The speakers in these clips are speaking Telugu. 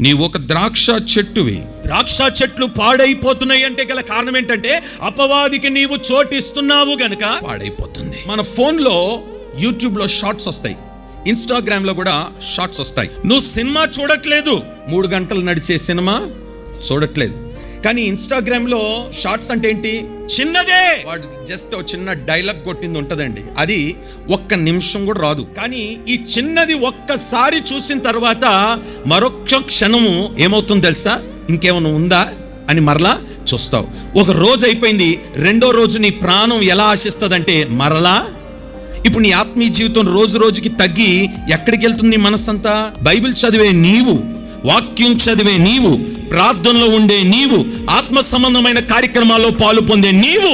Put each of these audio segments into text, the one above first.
నీవు ఒక ద్రాక్ష చెట్టువి. ద్రాక్ష చెట్లు పాడైపోతున్నాయి అంటే గల కారణం ఏంటంటే అపవాదికి నీవు చోటిస్తున్నావు గనుక పాడైపోతుంది. మన ఫోన్లో యూట్యూబ్లో షార్ట్స్ వస్తాయి. ఇన్స్టాగ్రామ్లో కూడా షార్ట్స్ వస్తాయి. నువ్వు సినిమా చూడట్లేదు. మూడు గంటలు నడిచే సినిమా చూడట్లేదు. కానీ ఇన్స్టాగ్రామ్లో షార్ట్స్ అంటే ఏంటి? చిన్నదే! వాడు జస్ట్ ఒక చిన్న డైలాగ్ కొట్టింది ఉంటుందండి. అది ఒక్క నిమిషం కూడా రాదు. కానీ ఈ చిన్నది ఒక్కసారి చూసిన తర్వాత మరొక్క క్షణము ఏమవుతుందో తెలుసా? ఇంకేమైనా ఉందా అని మరలా చూస్తావు. ఒక రోజు అయిపోయింది. రెండో రోజు నీ ప్రాణం ఎలా ఆశిస్తుందంటే మరలా ఇప్పుడు నీ ఆత్మీయ జీవితం రోజు రోజుకి తగ్గి ఎక్కడికి వెళ్తుంది నీ మనస్సంతా బైబిల్ చదివే నీవు వాక్యం చదివే నీవు ప్రార్థనలో ఉండే నీవు ఆత్మ సంబంధమైన కార్యక్రమాల్లో పాలు పొందే నీవు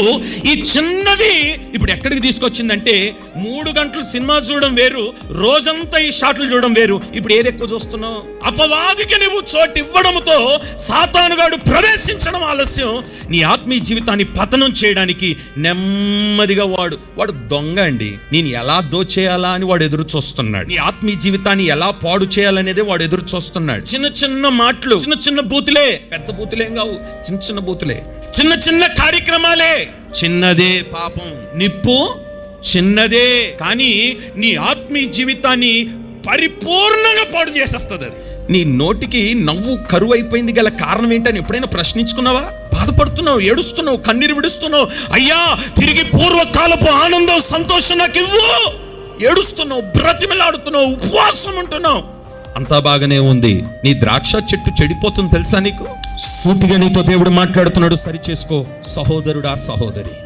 ఈ చిన్నది ఇప్పుడు ఎక్కడికి తీసుకొచ్చిందంటే మూడు గంటలు సినిమా చూడడం వేరు రోజంతా ఈ షాట్లు చూడడం వేరు. ఇప్పుడు ఏది ఎక్కువ చూస్తున్నావు? అపవాదికి నువ్వు చోటు ఇవ్వడంతో సాతానుగాడు ప్రవేశించడం ఆలస్యం. నీ ఆత్మీయ జీవితాన్ని పతనం చేయడానికి నెమ్మదిగా వాడు వాడు దొంగ అండి. నేను ఎలా దోచేయాలా అని వాడు ఎదురు చూస్తున్నాడు. నీ ఆత్మీయ జీవితాన్ని ఎలా పాడు చేయాలనేదే వాడు ఎదురు చూస్తున్నాడు. చిన్న చిన్న మాటలు చిన్న చిన్న బూతులే పెద్ద బూతులేం కావు చిన్న చిన్న బూతులే. చిన్న చిన్న కార్యక్రమాలే. చిన్నదే పాపం. నిప్పు చిన్నదే. కానీ నీ ఆత్మీయ జీవితాన్ని పరిపూర్ణంగా పాడు చేసేస్తుంది అది. నీ నోటికి నవ్వు కరువు అయిపోయింది గల కారణం ఏంటని ఎప్పుడైనా ప్రశ్నించుకున్నావా? బాధపడుతున్నావు ఏడుస్తున్నావు కన్నీరు విడుస్తున్నావు. అయ్యా తిరిగి పూర్వకాలపు ఆనందం సంతోషం నాకు ఇవ్వు. ఏడుస్తున్నావు బ్రతిమలాడుతున్నావు ఉపవాసం ఉంటున్నావు. అంతా బాగానే ఉంది. నీ ద్రాక్ష చెట్టు చెడిపోతుంది తెలుసా నీకు? సూటిగా నీతో దేవుడు మాట్లాడుతున్నాడు. సరి చేసుకో. సహోదరుడా సహోదరి.